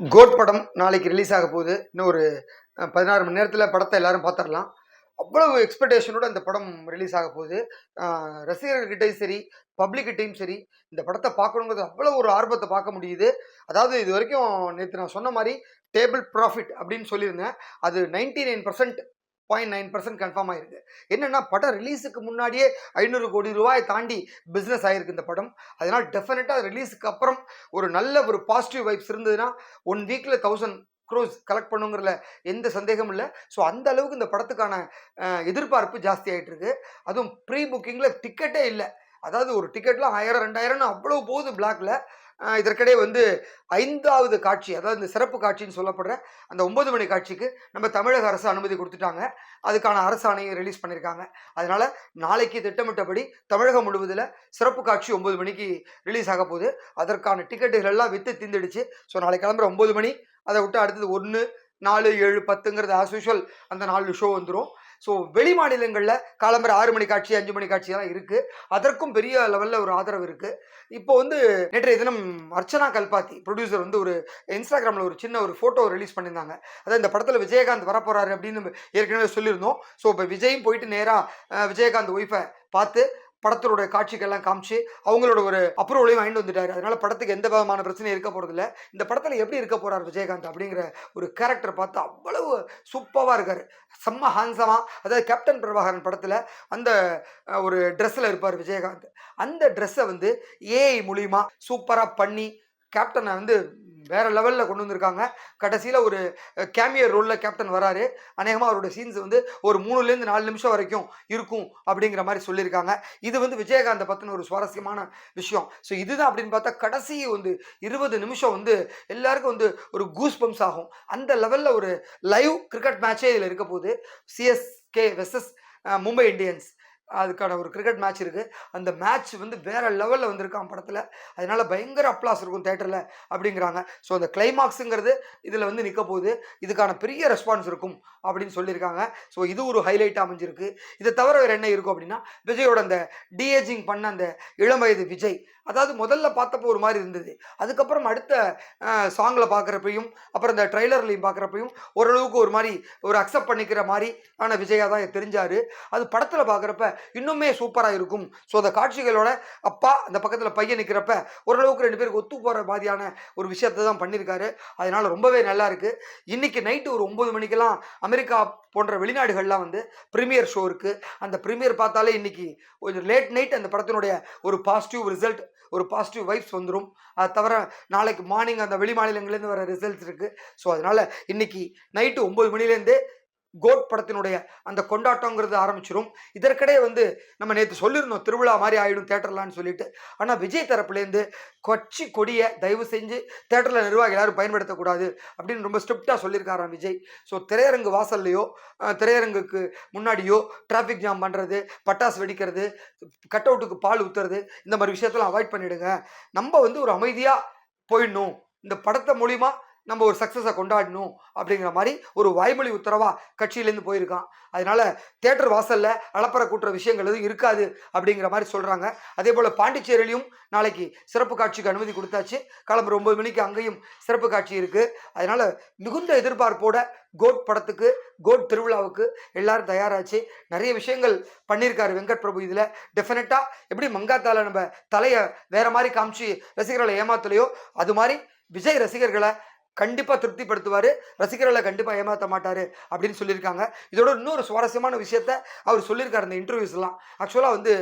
Code படம் நாளைக்கு release ஆக போகுது. இன்னும் ஒரு பதினாறு மணி நேரத்தில் படத்தை எல்லாரும் பார்த்துடலாம் அவ்வளவு எக்ஸ்பெக்டேஷனோட இந்த படம் ரிலீஸ் ஆக போகுது. ரசிகர்கிட்டையும் சரி பப்ளிக்கிட்டையும் சரி இந்த படத்தை பார்க்கணுங்கிறது அவ்வளோ ஒரு ஆர்வத்தை பார்க்க முடியுது. அதாவது இது வரைக்கும் நேற்று நான் சொன்ன மாதிரி டேபிள் ப்ராஃபிட் அப்படின்னு சொல்லியிருந்தேன். அது ninety nine percent point nine percent confirm ஆயிருக்கு. என்னென்னா படம் ரிலீஸுக்கு முன்னாடியே ஐநூறு கோடி ரூபாய் தாண்டி பிஸ்னஸ் ஆகிருக்கு இந்த படம். அதனால் டெஃபினட்டாக ரிலீஸுக்கு அப்புறம் ஒரு நல்ல ஒரு பாசிட்டிவ் வைப்ஸ் இருந்ததுன்னா ஒன் வீக்கில் தௌசண்ட் க்ரோஸ் கலெக்ட் பண்ணுங்கிறதுல எந்த சந்தேகமும் இல்லை. ஸோ அந்த அளவுக்கு இந்த படத்துக்கான எதிர்பார்ப்பு ஜாஸ்தி ஆகிட்டு இருக்கு. அதுவும் ப்ரீ புக்கிங்கில் டிக்கெட்டே இல்லை. அதாவது ஒரு டிக்கெட்லாம் ஆயிரம் ரெண்டாயிரம்னு அவ்வளோ போகுது பிளாக்ல இதற்கிடையே வந்து ஐந்தாவது காட்சி அதாவது இந்த சிறப்பு காட்சின்னு சொல்லப்படுற அந்த ஒன்பது மணி காட்சிக்கு நம்ம தமிழக அரசு அனுமதி கொடுத்துட்டாங்க. அதுக்கான அரசாணையை ரிலீஸ் பண்ணியிருக்காங்க அதனால நாளைக்கு திட்டமிட்டபடி தமிழகம் முழுவதில் சிறப்பு காட்சி ஒன்பது மணிக்கு ரிலீஸ் ஆக போகுது. அதற்கான டிக்கெட்டுகள் எல்லாம் விற்று தீந்துடுச்சு. ஸோ நாளை கிளம்புற ஒன்பது மணி அதை விட்டு அடுத்தது ஒன்று நாலு ஏழு பத்துங்கிறது ஆஸ் யூஷுவல் அந்த நாலு ஷோ வந்துடும் ஸோ வெளி மாநிலங்களில் காலம்பர ஆறு மணி காட்சி அஞ்சு மணி காட்சியெல்லாம் இருக்குது அதற்கும் பெரிய லெவலில் ஒரு ஆதரவு இருக்குது இப்போ வந்து நேற்றைய தினம் அர்ச்சனா கல்பாத்தி ப்ரொடியூசர் வந்து ஒரு இன்ஸ்டாகிராமில் ஒரு சின்ன ஒரு ஃபோட்டோ ரிலீஸ் பண்ணியிருந்தாங்க. அதாவது இந்த படத்தில் விஜயகாந்த் வரப்போறாரு அப்படின்னு ஏற்கனவே சொல்லியிருந்தோம். ஸோ இப்போ விஜயும் போயிட்டு நேராக விஜயகாந்த் ஒய்ஃபை பார்த்து படத்தினுடைய காட்சிகள்லாம் காமிச்சு அவங்களோட ஒரு அப்ரூவலையும் வாங்கிட்டு வந்துட்டார். அதனால படத்துக்கு எந்த விதமான பிரச்சனையும் இருக்க போகிறதில்ல இந்த படத்தில் எப்படி இருக்க போகிறார் விஜயகாந்த் அப்படிங்கிற ஒரு கேரக்டர் பார்த்து அவ்வளவு சூப்பராக இருக்கார். செம்ம ஹான்சமாக அதாவது கேப்டன் பிரபாகரன் படத்தில் அந்த ஒரு ட்ரெஸ்ஸில் இருப்பார் விஜயகாந்த். அந்த ட்ரெஸ்ஸை வந்து ஏஐ மூலியமாக சூப்பராக பண்ணி கேப்டனை வந்து வேற லெவலில் கொண்டு வந்திருக்காங்க. கடைசியில் ஒரு கேமியர் ரோலில் கேப்டன் வராரு. அநேகமாக அவரோட சீன்ஸ் வந்து ஒரு மூணுலேருந்து நாலு நிமிஷம் வரைக்கும் இருக்கும் அப்படிங்கிற மாதிரி சொல்லியிருக்காங்க. இது வந்து விஜயகாந்தை பற்றின ஒரு சுவாரஸ்யமான விஷயம். ஸோ இதுதான் அப்படின்னு பார்த்தா கடைசி வந்து இருபது நிமிஷம் வந்து எல்லாருக்கும் வந்து ஒரு கூஸ் பம்ப்ஸ் ஆகும். அந்த லெவலில் ஒரு லைவ் கிரிக்கெட் மேட்சே இதில் இருக்க போகுது. சிஎஸ்கே வெர்சஸ் மும்பை இந்தியன்ஸ் அதுக்கான ஒரு கிரிக்கெட் மேட்ச் இருக்குது அந்த மேட்ச் வந்து வேற லெவலில் வந்திருக்கான் படத்தில். அதனால் பயங்கர அப்ளாஸ் இருக்கும் தேட்டரில் அப்படிங்கிறாங்க. ஸோ அந்த கிளைமாக்ஸுங்கிறது இதில் வந்து நிற்க போகுது. இதுக்கான பெரிய ரெஸ்பான்ஸ் இருக்கும் அப்படின்னு சொல்லியிருக்காங்க. ஸோ இது ஒரு ஹைலைட் அமைஞ்சிருக்கு. இதை தவிர வேறு என்ன இருக்கும் அப்படின்னா விஜயோட அந்த டிஏஜிங் பண்ண அந்த இளம் வயது விஜய் அதாவது முதல்ல பார்த்தப்போ ஒரு மாதிரி இருந்தது. அதுக்கப்புறம் அடுத்த சாங்கில் பார்க்குறப்பையும் அப்புறம் இந்த ட்ரைலர்லையும் பார்க்குறப்பையும் ஓரளவுக்கு ஒரு மாதிரி ஒரு அக்செப்ட் பண்ணிக்கிற மாதிரி ஆன விஜயா தான் தெரிஞ்சார். அது படத்தில் பார்க்குறப்ப இன்னுமே சூப்பராக இருக்கும். ஸோ அந்த காட்சிகளோட அப்பா அந்த பக்கத்தில் பையன் நிற்கிறப்ப ஓரளவுக்கு ரெண்டு பேருக்கு ஒத்து போகிற மாதிரியான ஒரு விஷயத்தை தான் பண்ணியிருக்காரு அதனால் ரொம்பவே நல்லா இருக்குது இன்னைக்கு நைட்டு ஒரு ஒம்பது மணிக்கெல்லாம் அமெரிக்கா போன்ற வெளிநாடுகள்லாம் வந்து ப்ரீமியர் ஷோ இருக்கு. அந்த ப்ரீமியர் பார்த்தாலே இன்னைக்கு கொஞ்சம் லேட் நைட் அந்த படத்தினுடைய ஒரு பாசிட்டிவ் ரிசல்ட் ஒரு பாசிட்டிவ் வைப்ஸ் வந்துடும் அது தவிர நாளைக்கு மார்னிங் அந்த வெளி மாநிலங்கள்லேருந்து வர ரிசல்ட்ஸ் இருக்குது ஸோ அதனால் இன்னைக்கு நைட்டு ஒம்பது மணிலேருந்தே கோட் படத்தினுடைய அந்த கொண்டாட்டங்கிறது ஆரம்பிச்சிடும் இதற்கிடையே வந்து நம்ம நேற்று சொல்லியிருந்தோம் திருவிழா மாதிரி ஆகிடும் தேட்டர்லான்னு சொல்லிட்டு. ஆனால் விஜய் தரப்புலேருந்து கொச்சி கொடியை தயவு செஞ்சு தேட்டரில் நிர்வாகி யாரும் பயன்படுத்தக்கூடாது அப்படின்னு ரொம்ப ஸ்ட்ரிக்டாக சொல்லியிருக்காராம் விஜய். ஸோ திரையரங்கு வாசல்லையோ திரையரங்குக்கு முன்னாடியோ டிராஃபிக் ஜாம் பண்ணுறது பட்டாசு வெடிக்கிறது கட் அவுட்டுக்கு பால் ஊற்றுறது இந்த மாதிரி விஷயத்தெல்லாம் அவாய்ட் பண்ணிவிடுங்க நம்ம வந்து ஒரு அமைதியாக போயிடணும். இந்த படத்தை மூலிமா நம்ம ஒரு சக்ஸஸை கொண்டாடணும் அப்படிங்கிற மாதிரி ஒரு வாய்மொழி உத்தரவா கட்சியிலேருந்து போயிருக்கான். அதனால தேட்டர் வாசல்ல அளப்பற கூட்டுற விஷயங்கள் எதுவும் இருக்காது அப்படிங்கிற மாதிரி சொல்றாங்க. அதே போல பாண்டிச்சேரியிலையும் நாளைக்கு சிறப்பு காட்சிக்கு அனுமதி கொடுத்தாச்சு. கிளம்புற ஒன்பது மணிக்கு அங்கேயும் சிறப்பு காட்சி இருக்கு. அதனால மிகுந்த எதிர்பார்ப்போட கோட் படத்துக்கு கோட் திருவிழாவுக்கு எல்லாரும் தயாராச்சு. நிறைய விஷயங்கள் பண்ணியிருக்காரு வெங்கட் பிரபு இதில். டெஃபினட்டாக எப்படி மங்காத்தால நம்ம தலையை வேற மாதிரி காமிச்சு ரசிகர்களை ஏமாத்தலையோ அது மாதிரி விஜய் ரசிகர்களை கண்டிப்பாக திருப்திப்படுத்துவார். ரசிகர்களை கண்டிப்பாக ஏமாற்ற மாட்டார் அப்படின்னு சொல்லியிருக்காங்க. இதோட இன்னொரு சுவாரஸ்யமான விஷயத்த அவர் சொல்லியிருக்காரு இந்த இன்டர்வியூஸ்லாம் ஆக்சுவலாக வந்து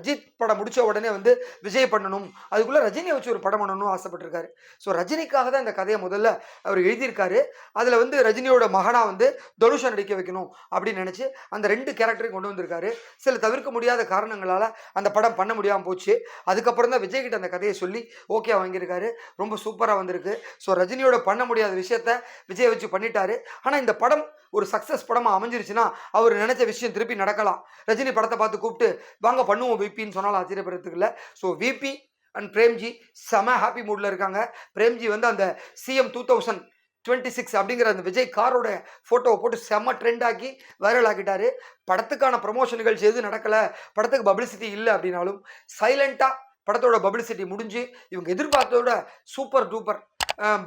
அஜித் படம் முடித்த உடனே வந்து விஜய் பண்ணணும். அதுக்குள்ளே ரஜினியை வச்சு ஒரு படம் பண்ணணும்னு ஆசைப்பட்டிருக்காரு. ஸோ ரஜினிக்காக தான் இந்த கதையை முதல்ல அவர் எழுதியிருக்காரு. அதில் வந்து ரஜினியோட மகனாக வந்து தனுஷை நடிக்க வைக்கணும் அப்படின்னு நினச்சி அந்த ரெண்டு கேரக்டரையும் கொண்டு வந்திருக்காரு. சில தவிர்க்க முடியாத காரணங்களால் அந்த படம் பண்ண முடியாமல் போச்சு. அதுக்கப்புறம் தான் விஜய்கிட்ட அந்த கதையை சொல்லி ஓகே வாங்கியிருக்காரு. ரொம்ப சூப்பராக வந்திருக்கு. ஸோ ரஜினியோட பண்ண முடியாத விஷயத்த விஜய் வச்சு பண்ணிட்டாரு. ஆனால் இந்த படம் ஒரு சக்ஸஸ் படமாக அமைஞ்சிருச்சுன்னா அவர் நினைச்ச விஷயம் திருப்பி நடக்கலாம். ரஜினி படத்தை பார்த்து கூப்பிட்டு வாங்க பண்ணுவோம் விபின்னு சொன்னாலும் ஆச்சரியப்படுறதுக்கு இல்லை. ஸோ விபி அண்ட் பிரேம்ஜி செம ஹாப்பி மூடில் இருக்காங்க. பிரேம்ஜி வந்து அந்த CM two thousand twenty six அப்படிங்கிற அந்த விஜய் காரோட ஃபோட்டோவை போட்டு செம்ம ட்ரெண்ட் ஆக்கி வைரல் ஆக்கிட்டாரு. படத்துக்கான ப்ரமோஷன் நிகழ்ச்சி எதுவும் நடக்கலை. படத்துக்கு பப்ளிசிட்டி இல்லை அப்படின்னாலும் சைலண்ட்டாக படத்தோட பப்ளிசிட்டி முடிஞ்சு இவங்க எதிர்பார்த்ததோட super duper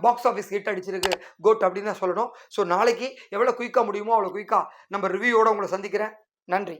box office hit அடிச்சிருக்கு. கோட் அப்படின்னு தான் சொல்லணும். ஸோ நாளைக்கு எவ்வளோ குயிக்காக முடியுமோ அவ்வளோ குயிக்காக நம்ம ரிவ்யூவோட உங்களை சந்திக்கிறேன். நன்றி.